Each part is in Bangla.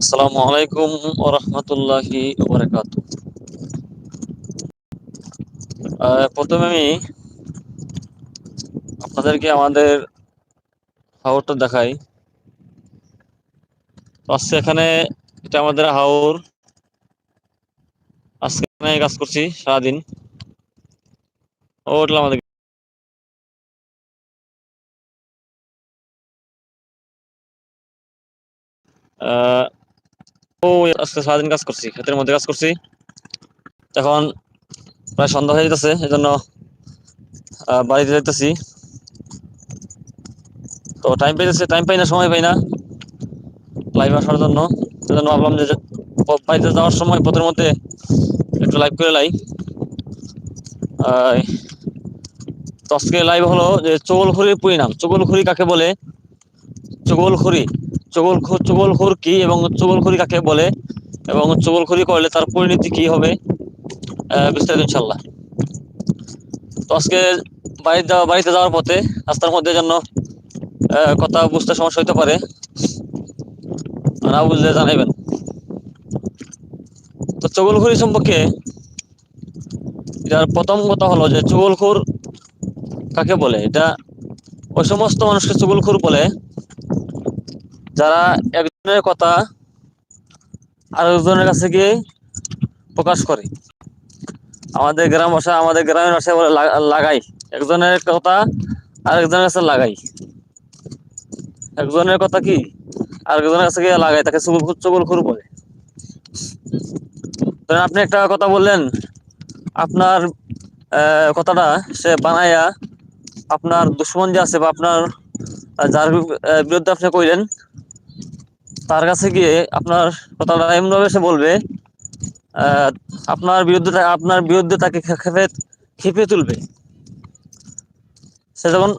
আসসালামু আলাইকুম ওরহমতুল্লাহি ওবরাকাত প্রথমে আমি আপনাদেরকে আমাদের হাওরটা দেখাই। আজকে এখানে এটা আমাদের হাওর। আজকে কাজ করছি সারাদিন। ও আমাদের ও আজকে সারাদিন কাজ করছি, ক্ষেতের মধ্যে কাজ করছি। এখন প্রায় সন্ধ্যা হয়ে যেতেছে এই জন্য বাড়িতে যাইতেছি। তো টাইম পাইতেছে টাইম পাই না, সময় পাই না। লাইভ আসার জন্য সেজন্য ভাবলাম যে বাড়িতে যাওয়ার সময় পথের মধ্যে একটু লাইভ করে লাই। তো আজকে লাইভ হলো যে, চগলখড়ির পরিণাম চগলখড়ি কাকে বলে? চগলখড়ি। চগল চগলখড় কি এবং চগলখড়ি কাকে বলে? এবং চগলখড়ি করলে তার পরিণতি কি হবে? বিস্তারিত ইনশাল্লাহ তো আজকে বাড়িতে বাড়িতে যাওয়ার পথে রাস্তার মধ্যে জন্য কথা বুঝতে সমস্যা হইতে পারে, না বুঝলে জানাইবেন। তো চগলখড়ি সম্পর্কে এটার প্রথম কথা হলো যে চগলখুর কাকে বলে? এটা ওই সমস্ত মানুষকে চগলখুর বলে। যারা একজনের কথা আরেকজনের কাছে গিয়ে প্রকাশ করে। আমাদের গ্রাম ভাষা, আমাদের গ্রামের ভাষায় বলে লাগাই। একজনের কথা আরেকজনের কাছে লাগাই। একজনের কথা কি? আরেকজনের কাছে গিয়ে লাগাই, তাকে চুগুল চুগুল খুর বলে। আপনি একটা কথা বললেন, আপনার কথাটা সে বানাইয়া আপনার দুশ্মন যে আছে বা আপনার যার বিরুদ্ধে আপনি কইলেন তার কাছে গিয়ে আপনার কথাটা এমনভাবে সে বলবে আপনার বিরুদ্ধে আপনার বিরুদ্ধে তাকে খেপে খেপে তুলবে। সে যখন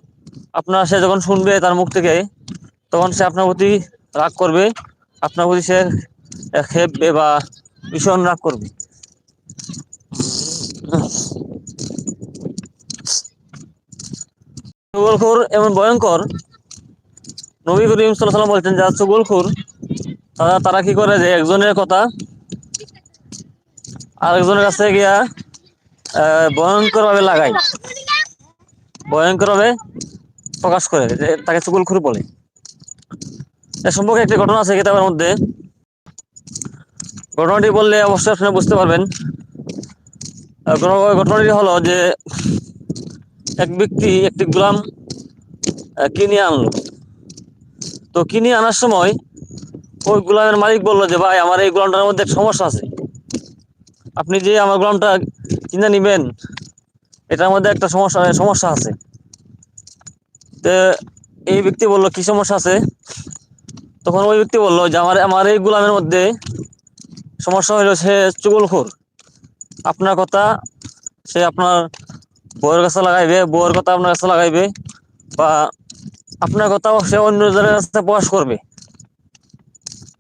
আপনার সে যখন শুনবে তার মুখ থেকে, তখন সে আপনার প্রতি রাগ করবে, আপনার প্রতি সে খেপবে বা ভীষণ রাগ করবে। এমন ভয়ঙ্কর নবী করিম সাল্লাম বলছেন, যারা চগলখোর তারা তারা কি করে যে একজনের কথা আরেকজনের কাছে গিয়া ভয়ঙ্কর ভাবে লাগায়। ভয়ঙ্কর ভাবে প্রকাশ করে, যে তাকে চুকুল চুকুলখুর বলে। এ সম্পর্কে একটি ঘটনা আছে কিতাবের মধ্যে। ঘটনাটি বললে অবশ্যই আপনি বুঝতে পারবেন। ঘটনাটি হলো যে এক ব্যক্তি একটি গোলাম কিনে আনলো। তো কিনে আনার সময় ওই গোলামের মালিক বলল যে, ভাই, আমার এই গোলামটার মধ্যে সমস্যা আছে। আপনি যে আমার গোলামটা কিনে নিবেন, এটার মধ্যে একটা সমস্যা সমস্যা আছে। তো এই ব্যক্তি বলল, কি সমস্যা আছে? তখন ওই ব্যক্তি বলল যে, আমার আমার এই গোলামের মধ্যে সমস্যা হইল সে চুগলখোর। আপনার কথা সে আপনার বউয়ের কাছে লাগাইবে, বউয়ের কথা আপনার কাছে লাগাইবে বা আপনার কথাও সে অন্য জনের কাছে প্রকাশ করবে।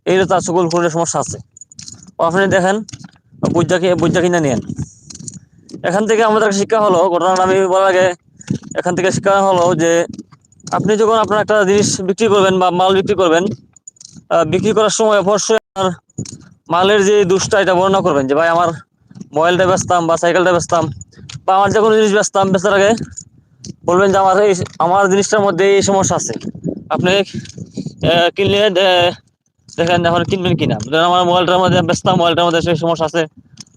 এই তার চুগলখোরের সমস্যা আছে। আপনি দেখেন বুঝা বুঝা কিনে নেন। এখান থেকে আমাদের শিক্ষা হলো ঘটনাটা আমি বলার আগে, এখান থেকে শিক্ষা হলো যে, আপনি যখন আপনার একটা জিনিস বিক্রি করবেন বা মাল বিক্রি করবেন বিক্রি করার সময় অবশ্যই আপনার মালের যে দুষ্টা, এটা বর্ণনা করবেন যে, ভাই, আমার মোবাইলটা বেচতাম বা সাইকেলটা বেচতাম বা আমার যে কোনো জিনিস বেচতাম। বেচার আগে বলবেন যে, আমার এই আমার জিনিসটার মধ্যে এই সমস্যা আছে। আপনি কিনলে দেখেন এখন কিনবেন কিনা? আমার মোবাইলটার মধ্যে বেচতাম মোবাইলটার মধ্যে সেই সমস্যা আছে।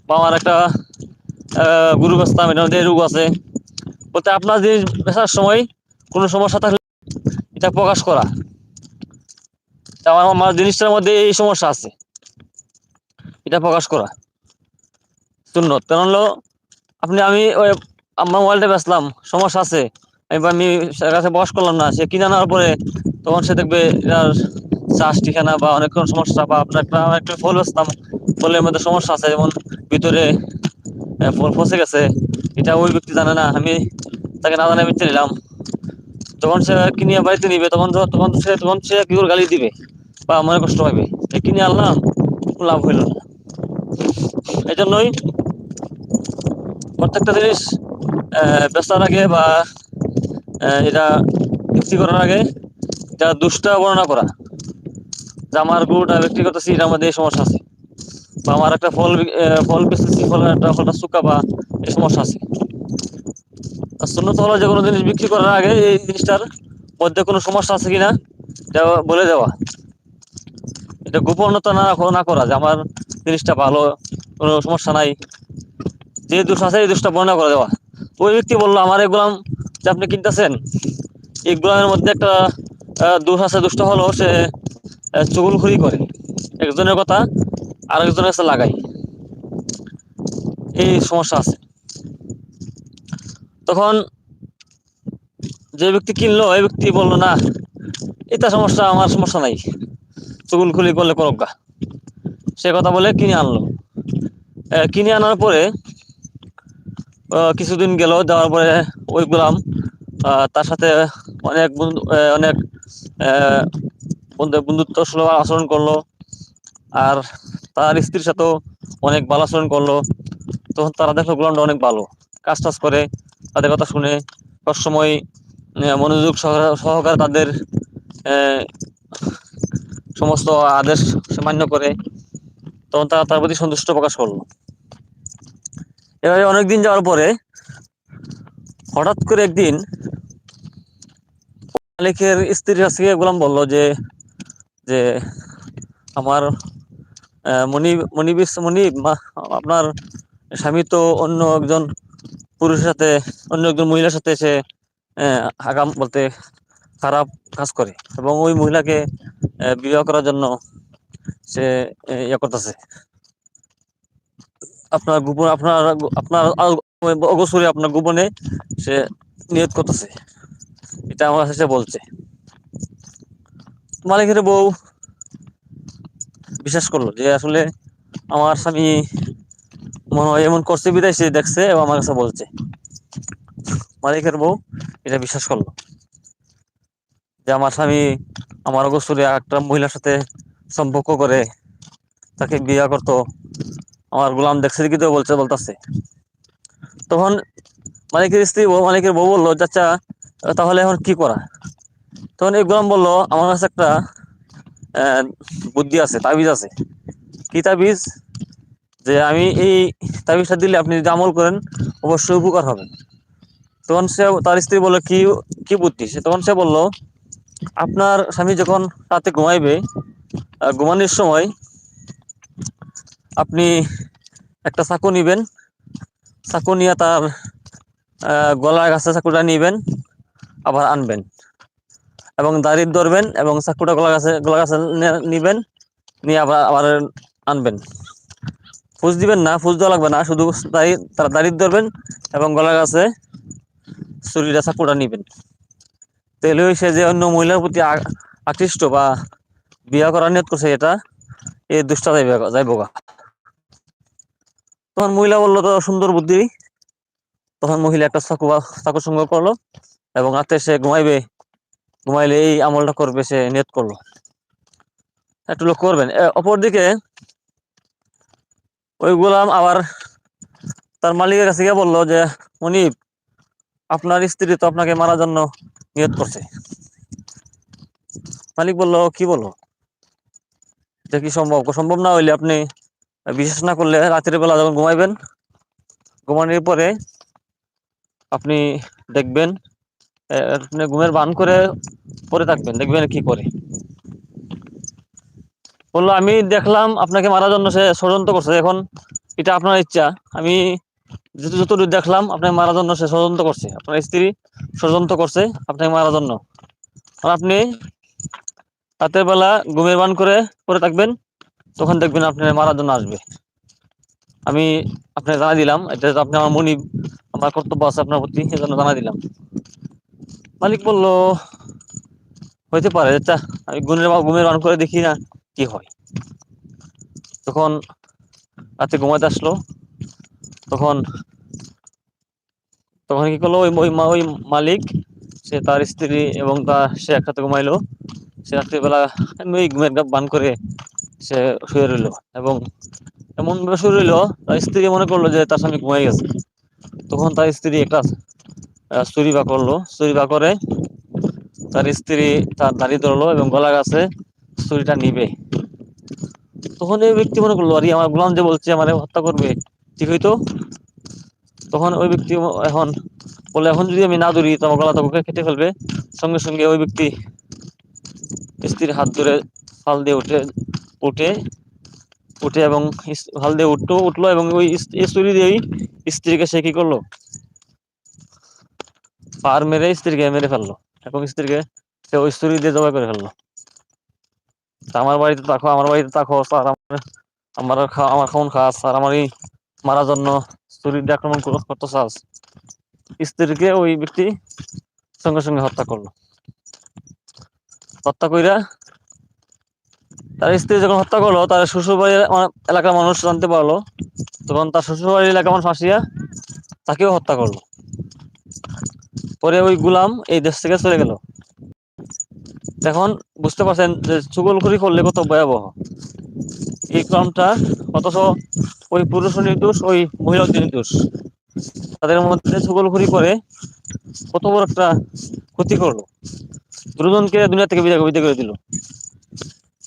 বা আমার একটা গরু বেচতাম এটার মধ্যে রোগ আছে। বলতে আপনার জিনিস বেচার সময়, কোনো সমস্যা থাকলে এটা প্রকাশ করা। আমার জিনিসটার মধ্যে এই সমস্যা আছে। এটা প্রকাশ করা। শূন্য। কারণ হলো, আপনি, আমি ওই আমার মোবাইলটা বেচলাম, সমস্যা আছে। আমি আমি কাছে প্রকাশ করলাম না, সে কিনে আনার পরে তখন সে দেখবে এটার চাষ, ঠিকানা বা অনেক রকম সমস্যা বা আপনার একটা একটা ফল বেচতাম ফলের মধ্যে সমস্যা আছে। যেমন ভিতরে ফল ফসে গেছে, এটা ওই ব্যক্তি জানে না, আমি তাকে না জানে আমি নিলাম। যখন সে কিনিয়া বাড়িতে নিবে? তখন তখন সে তখন সে কি করে গালি দিবে বা মনে কষ্ট পাবে। কিনে আনলাম? লাভ হইল না। এই জন্যই প্রত্যেকটা জিনিস বেচার আগে বা এটা বিক্রি করার আগে এটা দুষ্টা বর্ণনা করা। যে আমার গরুটা করতেছি এটার মধ্যে এই সমস্যা আছে। বা আমার একটা ফল ফল বেচতেছি, ফলের একটা ফলটা শুকা বা এই সমস্যা আছে। সুন্নত হলো যে কোনো জিনিস বিক্রি করার আগে এই জিনিসটার মধ্যে কোনো সমস্যা আছে কিনা বলে দেওয়া। এটা গোপনতা না না করা যে আমার জিনিসটা ভালো, কোনো সমস্যা নাই। যে দোষ আছে এই দোষটা বর্ণনা করে দেওয়া। ওই ব্যক্তি বলল, আমার এই গোলাম যে আপনি কিনতেছেন, এই গোলামের মধ্যে একটা দোষ আছে, দোষটা হলো সে চুগুলখুরি করে। একজনের কথা আরেকজনের কাছে লাগাই। এই সমস্যা আছে। তখন যে ব্যক্তি কিনলো ওই ব্যক্তি বলল, না, এটা সমস্যা, আমার সমস্যা নাই। চুগুল খুলি করলে করজ্ঞা সে কথা বলে কিনে আনলো। কিনে আনার পরে কিছুদিন গেল, যাওয়ার পরে ওই গোলাম তার সাথে অনেক বন্ধু অনেক বন্ধুত্ব সুলভ আচরণ করল। আর তার স্ত্রীর সাথেও অনেক ভালো আচরণ করল। তখন তারা দেখল গোলামটা অনেক ভালো। কাজ টাজ করে, তাদের কথা শুনে সবসময় মনোযোগ সহকারে তাদের সমস্ত আদেশ মান্য করে। তখন তারা তার প্রতি সন্তুষ্ট প্রকাশ করল। এভাবে অনেকদিন যাওয়ার পরে হঠাৎ করে একদিন মালিকের স্ত্রীর কাছ গোলাম বলল যে যে আমার মনি মনিব মনিব আপনার স্বামী তো অন্য একজন পুরুষের সাথে, অন্য একজন মহিলার সাথে সে আগাম বলতে খারাপ কাজ করে এবং ওই মহিলাকে বিবাহ করার জন্য সে ইয়ে করতেছে। আপনার গোপন, আপনার আপনার অগোচরে আপনার গোপনে সে নিয়ত করতেছে। এটা আমার কাছে বলছে। মালিকের বউ বিশ্বাস করল যে আসলে আমার স্বামী মনে হয় এমন করছে, বিদায় সে দেখছে এবং আমার কাছে বলছে। মালিকের বউ এটা বিশ্বাস করল যে আমার স্বামী আমার অগোচরে একটা মহিলার সাথে সম্পর্ক করে তাকে বিয়া করতো। আমার গোলাম দেখছে কি তো বলছে, বলতেছে। তখন মালিকের স্ত্রী মালিকের বউ বলল, চাচা, তাহলে এখন কি করা? তখন এই গোলাম বলল, আমার কাছে একটা বুদ্ধি আছে, তাবিজ আছে। কি তাবিজ? যে আমি এই তাবিজটা দিলে আপনি যদি আমল করেন, অবশ্যই উপকার হবে। তখন সে, তার স্ত্রী বলল, কি কি বুদ্ধি? সে, তখন সে বলল, আপনার স্বামী যখন রাতে ঘুমাইবে ঘুমানোর সময় আপনি একটা চাকু নিবেন, চাকু নিয়ে তার গলার কাছে চাকুটা নিবেন, আবার আনবেন। এবং দাড়ি ধরবেন এবং চাকুটা গলা গাছে গলা গাছে নিবেন, নিয়ে আবার আবার আনবেন। ফুজ দিবেন না ফুজ দেওয়া লাগবে না, শুধু তারা দাড়ি ধরবেন এবং গলা গাছে শরীরে চাকুটা নিবেন। তাহলে সে যে অন্য মহিলার প্রতি আকৃষ্ট বা বিয়া করার নিয়ত করছে এটা এই দুষ্টা যাইবে যাইবগা তখন মহিলা বলল, তো সুন্দর বুদ্ধি। তখন মহিলা একটা চাকু চাকু সংগ্রহ করল এবং রাতে সে ঘুমাইবে। ঘুমাইলে এই আমলটা করবে, সে নিয়ত করল। একটু লোক করবেন অপরদিকে ওই গোলাম আবার তার মালিকের কাছে গিয়ে বলল যে, মনিব, আপনার স্ত্রী তো আপনাকে মারার জন্য নিয়ত করছে। মালিক বলল, কি বলো? এটা কি সম্ভব? সম্ভব না হইলে আপনি বিশ্বাস না করলে রাতের বেলা যখন ঘুমাইবেন, ঘুমানোর পরে আপনি দেখবেন আপনি ঘুমের বান করে পরে থাকবেন, দেখবেন কি করে। বলল, আমি দেখলাম আপনাকে মারার জন্য সে ষড়যন্ত্র করছে। এখন এটা আপনার ইচ্ছা। আমি যত যতটুকু দেখলাম, আপনাকে মারার জন্য সে ষড়যন্ত্র করছে। আপনার স্ত্রী ষড়যন্ত্র করছে আপনাকে মারার জন্য। আর আপনি রাতের বেলা ঘুমের বান করে পরে থাকবেন, তখন দেখবেন আপনি মারার জন্য আসবে। আমি আপনাকে জানা দিলাম। এটা আপনি আমার মনি আমার কর্তব্য আছে আপনার প্রতি জন্য জানা দিলাম। মালিক বলল, হইতে পারে আচ্ছা আমি গুণের ঘুমের বান করে দেখি না, কি হয়। তখন রাতে ঘুমাতে আসলো। তখন তখন কি করল, ওই ওই মালিক, সে তার স্ত্রী এবং তার সে একসাথে ঘুমাইলো। সে রাত্রিবেলা ওই ঘুমের বান করে সে শুয়ে রইল এবং এমন শুয়ে রইল, তার স্ত্রী মনে করল যে তার স্বামী ঘুমাই গেছে। তখন তার স্ত্রী একটা চুরি বা করল। চুরি বা করে তার স্ত্রী তার দাড়ি ধরলো এবং গলা গাছে ছুরিটা নিবে। তখন ওই ব্যক্তি মনে করল, আরে, আমার গোলাম যে বলছে, আমারে হত্যা করবে, ঠিক হইতো? তখন ওই ব্যক্তি এখন বলে, এখন যদি আমি না ধরি, তো আমার গলা তো কেটে ফেলবে। সঙ্গে সঙ্গে ওই ব্যক্তি স্ত্রীর হাত ধরে ফাল দিয়ে উঠে উঠে উঠে এবং ফাল দিয়ে উঠতো উঠল এবং ওই ছুরি দিয়েই স্ত্রীকে সে কি করল? পার মেরে স্ত্রীকে মেরে ফেলল। এবং স্ত্রীকে সে ওই ছুরি দিয়ে জবাই করে ফেলল। আমার বাড়িতে তাকো, আমার বাড়িতে তাকো, স্যার, আমার আমার আমার খাওন খাস আর আমার এই মারার জন্য দিয়ে আক্রমণ করতে চাস স্ত্রীকে ওই ব্যক্তি সঙ্গে সঙ্গে হত্যা করল। হত্যা কইরা তার স্ত্রী যখন হত্যা করল, তার শ্বশুর বাড়ির এলাকার মানুষ জানতে পারল, তখন তার শ্বশুর বাড়ির এলাকার মানুষ আসিয়া তাকেও হত্যা করল। পরে ওই গুলাম এই দেশ থেকে চলে গেল। এখন বুঝতে পারছেন যে চুগলখড়ি করলে কত ভয়াবহ। এই ক্রমটা অথচ ওই পুরুষ নির্দোষ, ওই মহিলা নির্দোষ। তাদের মধ্যে চুগলখড়ি করে কত বড় একটা ক্ষতি করল। দুজনকে দুনিয়া থেকে বিদায় বিদায় করে দিল।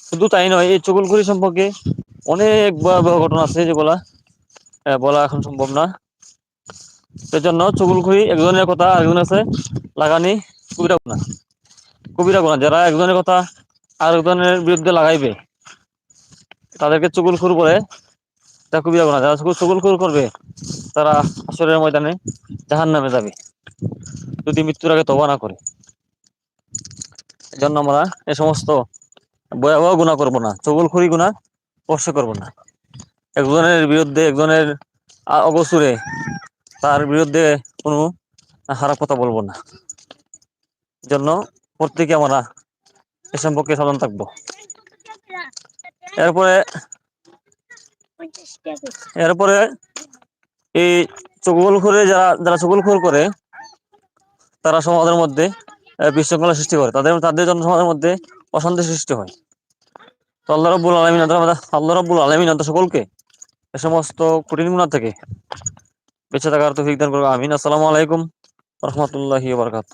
শুধু তাই নয়, এই চকুলখড়ি সম্পর্কে অনেক ভয়াবহ ঘটনা আছে যেগুলা বলা এখন সম্ভব না। সেজন্য চকুলখড়ি একজনের কথা আরেকজন আছে, লাগানি কবিরা গুণা কবিরা গুণা যারা একজনের কথা আরেকজনের বিরুদ্ধে লাগাইবে, তাদেরকে চকুলখুর বলে তা কবিরা গুণা যারা চকুলখুর করবে, তারা আসরের ময়দানে জাহান নামে যাবে, যদি মৃত্যুর আগে তবা না করে। এই জন্য আমরা এ সমস্ত ভয়াবহ গুণা করব না চগুলখড়ি গুণা স্পর্শ করব না। একজনের বিরুদ্ধে, একজনের অবসরে তার বিরুদ্ধে কোনো খারাপ কথা বলব না। জন্য প্রত্যেকে আমরা এ সম্পর্কে সাবধান থাকব। এরপরে এরপরে এই চকুলখুরে যারা যারা চকুলখুর করে, তারা সমাজের মধ্যে বিশৃঙ্খলা সৃষ্টি করে। তাদের তাদের জন্য সমাজের মধ্যে অশান্তি সৃষ্টি হয়। তো আল্লাহ রব্বুল আলমিন, আল্লাহ রব্বুল আলমিন সকলকে এ সমস্ত কঠিন গুণা থেকে বেঁচে থাকার তৌফিক দান করবে আমিন। আসসালামু আলাইকুম রহমতুল্লাহি বারকাত